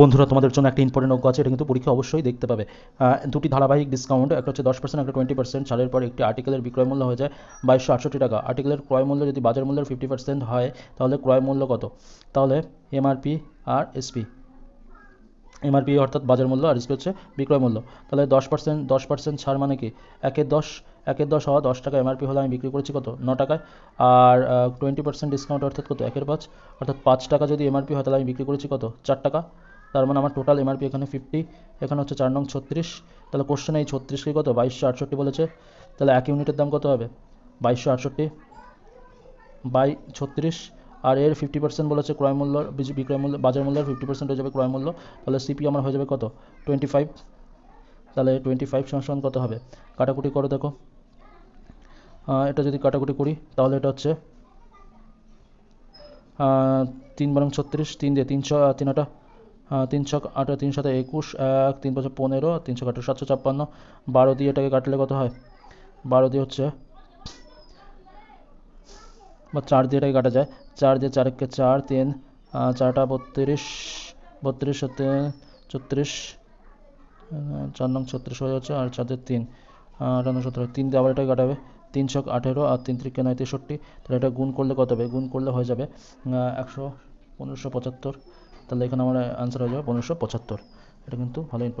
বন্ধুরা, তোমাদের জন্য একটা ইম্পর্টেন্ট অঙ্ক আছে, এটা কিন্তু পরীক্ষা অবশ্যই দেখতে পাবে। দুটি ধারাবাহিক ডিসকাউন্ট একটা হচ্ছে দশ পার্সেন্ট একটা টোয়েন্টি পার্সেন্ট ছাড়ের পর একটি আর্টিকেলের বিক্রয় মূল্য হয়ে যায় বাইশশো আটষট্টি টাকা। আর্টিকেলের ক্রয় মূল্য যদি বাজার মূল্যের ফিফটি পার্সেন্ট হয়, তাহলে ক্রয় মূল্য কত? তাহলে এমআরপি আর এসপি এমআরপি অর্থাৎ বাজার মূল্য আর এসপি হচ্ছে বিক্রয় মূল্য। তাহলে দশ পার্সেন্ট দশ পার্সেন্ট ছাড় মানে কি? একের দশ একের দশ হওয়া দশ টাকা এমআরপি হলে আমি বিক্রি করেছি কত? ন টাকায়। আর টোয়েন্টি পার্সেন্ট ডিসকাউন্ট অর্থাৎ কত? একের পাঁচ। অর্থাৎ পাঁচ টাকা যদি এমআরপি হয়, তাহলে আমি বিক্রি করেছি কত? চার টাকা। তার মানে আমার টোটাল এমআরপি এখানে ফিফটি এখানে হচ্ছে চার নং ছত্রিশ। তাহলে কোশ্চেনে এই ছত্রিশকে কত? বাইশশো আটষট্টি বলেছে। তাহলে এক ইউনিটের দাম কত হবে? বাইশশো আটষট্টি বাই ছত্রিশ। আর এর ফিফটি পার্সেন্ট বলেছে ক্রয় মূল্য বিক্রয় মূল্য বাজার মূল্যের ফিফটি পার্সেন্ট হয়ে যাবে ক্রয় মূল্য। তাহলে সিপি আমার হয়ে যাবে কত? টোয়েন্টি ফাইভ তাহলে টোয়েন্টি ফাইভ সমান কত হবে? কাটাকুটি করো দেখো। এটা যদি কাটাকুটি করি তাহলে এটা হচ্ছে তিন বরং ছত্রিশ তিন দিয়ে তিনশো আহ, তিন আটা তিন সাথে একুশ, এক, তিন পাঁচশো পনেরো, তিনশো কাটো সাতশো ছাপ্পান্ন, বারো দিয়ে এটাকে কাটলে কত হয়? বারো দিয়ে হচ্ছে, বা চার দিয়ে এটাকে কাটা যায়। চার দিয়ে চারকে চার, তিন চারটা বত্রিশ বত্রিশ হতে ছত্রিশ চার নং ছত্রিশ হয়ে যাচ্ছে, আর চার দিয়ে তিন আটান্ন সতেরো। তিন দিয়ে আবার এটাকে কাটাবে তিন ছক আঠেরো আর তিন ত্রিকে নয় তেষট্টি, তাহলে এটা গুণ করলে কত হবে? গুণ করলে হয়ে যাবে একশো পনেরোশো পঁচাত্তর তাহলে এখানে আমার অ্যান্সার হয়ে যাবে পনেরোশো পঁচাত্তর। এটা কিন্তু ভালো ইম্পর্টেন্ট